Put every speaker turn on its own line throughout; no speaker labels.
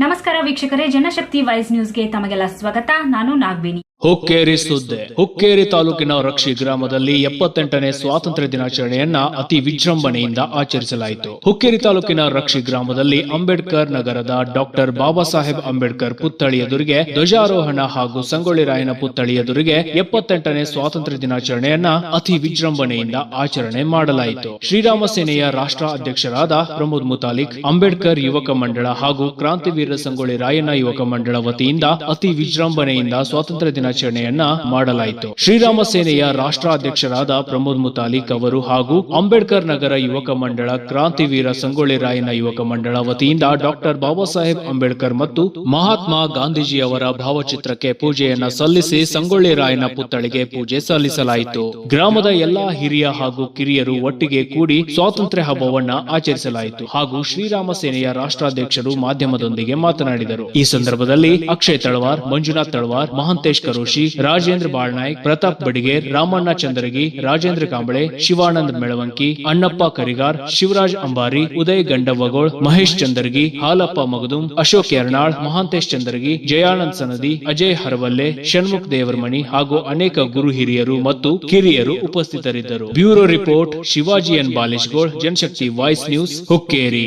ನಮಸ್ಕಾರ ವೀಕ್ಷಕರೇ ಜನಶಕ್ತಿ ವಾಯ್ಸ್ ನ್ಯೂಸ್ಗೆ ತಮಗೆಲ್ಲ ಸ್ವಾಗತ. ನಾನು ನಾಗವೇಣಿ.
ಹುಕ್ಕೇರಿ ಸುದ್ದಿ. ಹುಕ್ಕೇರಿ ತಾಲೂಕಿನ ರಕ್ಷಿ ಗ್ರಾಮದಲ್ಲಿ ಎಪ್ಪತ್ತೆಂಟನೇ ಸ್ವಾತಂತ್ರ್ಯ ದಿನಾಚರಣೆಯನ್ನ ಅತಿ ವಿಜೃಂಭಣೆಯಿಂದ ಆಚರಿಸಲಾಯಿತು. ಹುಕ್ಕೇರಿ ತಾಲೂಕಿನ ರಕ್ಷಿ ಗ್ರಾಮದಲ್ಲಿ ಅಂಬೇಡ್ಕರ್ ನಗರದ ಡಾಕ್ಟರ್ ಬಾಬಾ ಸಾಹೇಬ್ ಅಂಬೇಡ್ಕರ್ ಪುತ್ಥಳಿ ಎದುರಿಗೆ ಧ್ವಜಾರೋಹಣ ಹಾಗೂ ಸಂಗೊಳ್ಳಿ ರಾಯನ ಪುತ್ಥಳಿ ಎದುರಿಗೆ ಎಪ್ಪತ್ತೆಂಟನೇ ಸ್ವಾತಂತ್ರ್ಯ ದಿನಾಚರಣೆಯನ್ನ ಅತಿ ವಿಜೃಂಭಣೆಯಿಂದ ಆಚರಣೆ ಮಾಡಲಾಯಿತು. ಶ್ರೀರಾಮ ಸೇನೆಯ ರಾಷ್ಟ್ರ ಅಧ್ಯಕ್ಷರಾದ ಪ್ರಮೋದ್ ಮುತಾಲಿಕ್, ಅಂಬೇಡ್ಕರ್ ಯುವಕ ಮಂಡಳ ಹಾಗೂ ಕ್ರಾಂತಿವೀರ ಸಂಗೊಳ್ಳಿ ರಾಯಣ್ಣ ಯುವಕ ಮಂಡಳ ವತಿಯಿಂದ ಅತಿ ವಿಜೃಂಭಣೆಯಿಂದ ಸ್ವಾತಂತ್ರ್ಯ ದಿನಾಚರಣೆಯನ್ನ ಮಾಡಲಾಯಿತು. ಶ್ರೀರಾಮ ಸೇನೆಯ ರಾಷ್ಟ್ರಾಧ್ಯಕ್ಷರಾದ ಪ್ರಮೋದ್ ಮುತಾಲಿಕ್ ಅವರು ಹಾಗೂ ಅಂಬೇಡ್ಕರ್ ನಗರ ಯುವಕ ಮಂಡಳ, ಕ್ರಾಂತಿವೀರ ಸಂಗೊಳ್ಳಿ ರಾಯನ ಯುವಕ ಮಂಡಳ ವತಿಯಿಂದ ಡಾಕ್ಟರ್ ಬಾಬಾ ಸಾಹೇಬ್ ಅಂಬೇಡ್ಕರ್ ಮತ್ತು ಮಹಾತ್ಮ ಗಾಂಧೀಜಿ ಅವರ ಭಾವಚಿತ್ರಕ್ಕೆ ಪೂಜೆಯನ್ನ ಸಲ್ಲಿಸಿ ಸಂಗೊಳ್ಳಿ ರಾಯನ ಪುತ್ಥಳಿಗೆ ಪೂಜೆ ಸಲ್ಲಿಸಲಾಯಿತು. ಗ್ರಾಮದ ಎಲ್ಲಾ ಹಿರಿಯ ಹಾಗೂ ಕಿರಿಯರು ಒಟ್ಟಿಗೆ ಕೂಡಿ ಸ್ವಾತಂತ್ರ್ಯ ಹಬ್ಬವನ್ನ ಆಚರಿಸಲಾಯಿತು ಹಾಗೂ ಶ್ರೀರಾಮ ಸೇನೆಯ ರಾಷ್ಟ್ರಾಧ್ಯಕ್ಷರು ಮಾಧ್ಯಮದೊಂದಿಗೆ ಮಾತನಾಡಿದರು. ಈ ಸಂದರ್ಭದಲ್ಲಿ ಅಕ್ಷಯ್ ತಳವಾರ್, ಮಂಜುನಾಥ್ ತಳವಾರ್ ಮಹಾಂತೇಶ್ ಕರೋಶಿ ರಾಜೇಂದ್ರ ಬಾಳ್ನಾಯ್ಕ್ ಪ್ರತಾಪ್ ಬಡಿಗೇರ್, ರಾಮಣ್ಣ ಚಂದ್ರಗಿ, ರಾಜೇಂದ್ರ ಕಾಂಬಳೆ, ಶಿವಾನಂದ್ ಮೆಳವಂಕಿ, ಅಣ್ಣಪ್ಪ ಕರಿಗಾರ್, ಶಿವರಾಜ್ ಅಂಬಾರಿ, ಉದಯ್ ಗಂಡವಗೋಳ್ ಮಹೇಶ್ ಚಂದರ್ಗಿ, ಹಾಲಪ್ಪ ಮಗದುಂ, ಅಶೋಕ್ ಎರ್ನಾಳ್, ಮಹಾಂತೇಶ್ ಚಂದರ್ಗಿ, ಜಯಾನಂದ್ ಸನದಿ, ಅಜಯ್ ಹರವಲ್ಲೆ, ಷಣ್ಮುಖ್ ದೇವರಮಣಿ ಹಾಗೂ ಅನೇಕ ಗುರು ಹಿರಿಯರು ಮತ್ತು ಕಿರಿಯರು ಉಪಸ್ಥಿತರಿದ್ದರು. Bureau report, Shivaji N Baleshgol, Janashakti voice news, Hukkeri.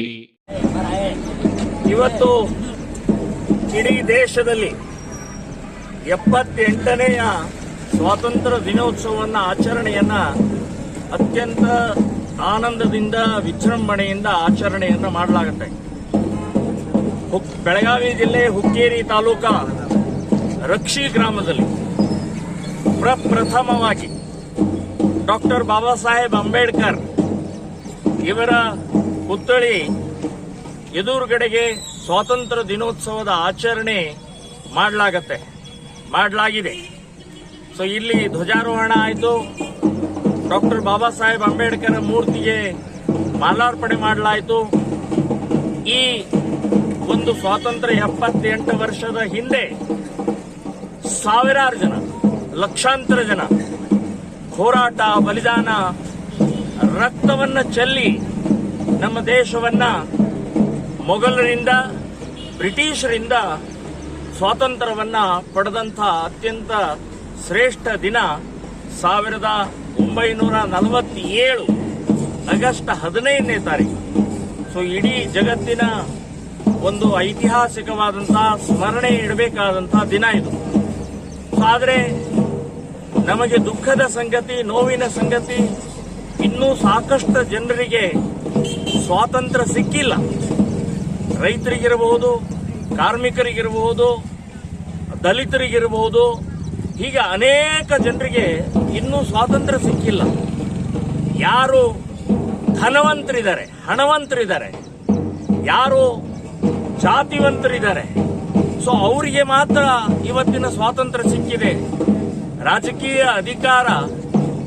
ಇವತ್ತು ಇಡೀ ದೇಶದಲ್ಲಿ ಎಪ್ಪತ್ತೆಂಟನೆಯ ಸ್ವಾತಂತ್ರ್ಯ ದಿನೋತ್ಸವವನ್ನ ಆಚರಣೆಯನ್ನ ಅತ್ಯಂತ ಆನಂದದಿಂದ, ವಿಜೃಂಭಣೆಯಿಂದ ಆಚರಣೆಯನ್ನು ಮಾಡಲಾಗುತ್ತೆ. ಬೆಳಗಾವಿ ಜಿಲ್ಲೆ ಹುಕ್ಕೇರಿ ತಾಲೂಕ ರಕ್ಷಿ ಗ್ರಾಮದಲ್ಲಿ ಪ್ರಪ್ರಥಮವಾಗಿ ಡಾಕ್ಟರ್ ಬಾಬಾ ಸಾಹೇಬ್ ಅಂಬೇಡ್ಕರ್ ಇವರ ಪುತ್ಥಳಿ ಎದುರುಗಡೆಗೆ ಸ್ವಾತಂತ್ರ್ಯ ದಿನೋತ್ಸವದ ಆಚರಣೆ ಮಾಡಲಾಗತ್ತೆ. ಮಾಡಲಾಗಿದೆ. ಸೊ ಇಲ್ಲಿ ಧ್ವಜಾರೋಹಣ ಆಯಿತು. ಡಾಕ್ಟರ್ ಬಾಬಾ ಸಾಹೇಬ್ ಅಂಬೇಡ್ಕರ್ ಮೂರ್ತಿಗೆ ಮಾಲಾರ್ಪಣೆ ಮಾಡಲಾಯಿತು. ಈ ಒಂದು ಸ್ವಾತಂತ್ರ್ಯ ಎಪ್ಪತ್ತೆಂಟು ವರ್ಷದ ಹಿಂದೆ ಸಾವಿರಾರು ಜನ, ಲಕ್ಷಾಂತರ ಜನ ಹೋರಾಟ, ಬಲಿದಾನ, ರಕ್ತವನ್ನ ಚೆಲ್ಲಿ ನಮ್ಮ ದೇಶವನ್ನ ಮೊಘಲರಿಂದ, ಬ್ರಿಟಿಷರಿಂದ ಸ್ವಾತಂತ್ರ್ಯವನ್ನ ಪಡೆದಂಥ ಅತ್ಯಂತ ಶ್ರೇಷ್ಠ ದಿನ ಸಾವಿರದ ಒಂಬೈನೂರ ನಲವತ್ತೇಳು, ಆಗಸ್ಟ್ ಹದಿನೈದನೇ ತಾರೀಕು. ಸೊ ಇಡೀ ಜಗತ್ತಿನ ಒಂದು ಐತಿಹಾಸಿಕವಾದಂತಹ ಸ್ಮರಣೆ ಇಡಬೇಕಾದಂತಹ ದಿನ ಇದು. ಆದರೆ ನಮಗೆ ದುಃಖದ ಸಂಗತಿ, ನೋವಿನ ಸಂಗತಿ, ಇನ್ನೂ ಸಾಕಷ್ಟು ಜನರಿಗೆ ಸ್ವಾತಂತ್ರ್ಯ ಸಿಕ್ಕಿಲ್ಲ. ರೈತರಿಗಿರಬಹುದು ಕಾರ್ಮಿಕರಿಗಿರಬಹುದು, ದಲಿತರಿಗಿರಬಹುದು, ಹೀಗೆ ಅನೇಕ ಜನರಿಗೆ ಇನ್ನೂ ಸ್ವಾತಂತ್ರ್ಯ ಸಿಕ್ಕಿಲ್ಲ. ಯಾರು ಧನವಂತರಿದ್ದಾರೆ, ಹಣವಂತರಿದ್ದಾರೆ, ಯಾರು ಜಾತಿವಂತರಿದ್ದಾರೆ, ಸೊ ಅವರಿಗೆ ಮಾತ್ರ ಇವತ್ತಿನ ಸ್ವಾತಂತ್ರ್ಯ ಸಿಕ್ಕಿದೆ. ರಾಜಕೀಯ ಅಧಿಕಾರ,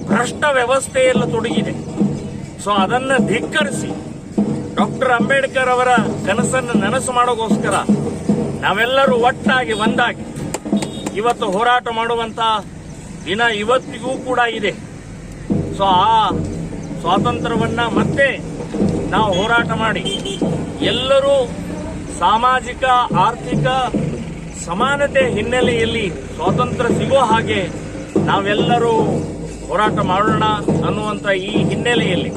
ಭ್ರಷ್ಟ ವ್ಯವಸ್ಥೆಯಲ್ಲ ತೊಡಗಿದೆ. ಸೊ ಅದನ್ನು ಧಿಕ್ಕರಿಸಿ ಡಾಕ್ಟರ್ ಅಂಬೇಡ್ಕರ್ ಅವರ ಕನಸನ್ನು ನನಸು ಮಾಡೋಕ್ಕೋಸ್ಕರ ನಾವೆಲ್ಲರೂ ಒಟ್ಟಾಗಿ, ಒಂದಾಗಿ ಇವತ್ತು ಹೋರಾಟ ಮಾಡುವಂತ ದಿನ ಇವತ್ತಿಗೂ ಕೂಡ ಇದೆ. ಸೊ ಆ ಸ್ವಾತಂತ್ರ್ಯವನ್ನ ಮತ್ತೆ ನಾವು ಹೋರಾಟ ಮಾಡಿ ಎಲ್ಲರೂ ಸಾಮಾಜಿಕ, ಆರ್ಥಿಕ ಸಮಾನತೆ ಹಿನ್ನೆಲೆಯಲ್ಲಿ ಸ್ವಾತಂತ್ರ್ಯ ಸಿಗೋ ಹಾಗೆ ನಾವೆಲ್ಲರೂ ಹೋರಾಟ ಮಾಡೋಣ ಅನ್ನುವಂಥ ಈ ಹಿನ್ನೆಲೆಯಲ್ಲಿ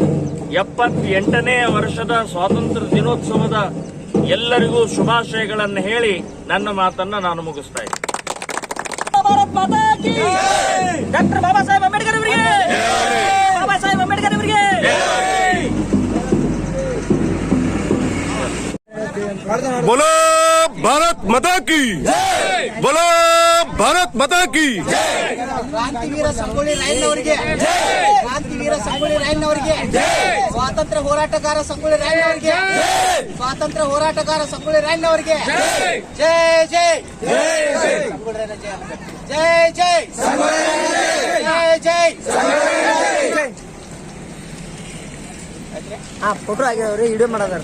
ಎಪ್ಪತ್ತೆಂಟನೇ ವರ್ಷದ ಸ್ವಾತಂತ್ರ್ಯ ದಿನೋತ್ಸವದ ಎಲ್ಲರಿಗೂ ಶುಭಾಶಯಗಳನ್ನು ಹೇಳಿ ನನ್ನ ಮಾತನ್ನ ನಾನು ಮುಗಿಸ್ತಾ ಇದ್ದೀನಿ.
ಬೋಲೋ ಭಾರತ್ ಮತಾ ಕಿ
ಬೋಲೋ ಭಾರತ್ ಮತಾ ಕಿ
ಕ್ರಾಂತಿವೀರ ಸಂಗೊಳ್ಳಿ ರಾಯಣ್ಣವರಿಗೆ ಸ್ವಾತಂತ್ರ್ಯ ಹೋರಾಟಗಾರ ಸಂಗೊಳ್ಳಿ ರಾಯಣ್ಣವರಿಗೆ ಸ್ವಾತಂತ್ರ್ಯ ಹೋರಾಟಗಾರ ಸಂಗೊಳ್ಳಿ ರಾಯಣ್ಣವರಿಗೆ ಜೈ ಜೈ ಸಂಗೊಳ್ಳಿ ರಾಯಣ್ಣ ಜೈ ಜೈ ಜೈ ಜೈ ಹಾ ಫೋಟೋ ಆಗ್ಯಾವ್ರಿ ವಿಡಿಯೋ ಮಾಡೋದಾರ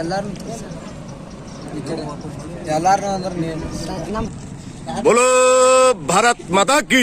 ಎಲ್ಲಾರು ಎಲ್ಲಾರು ಅಂದ್ರೆ ನಮ್
बोलो भारत माता की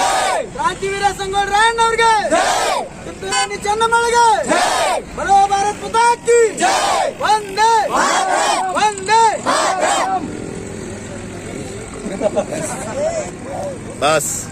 Bas.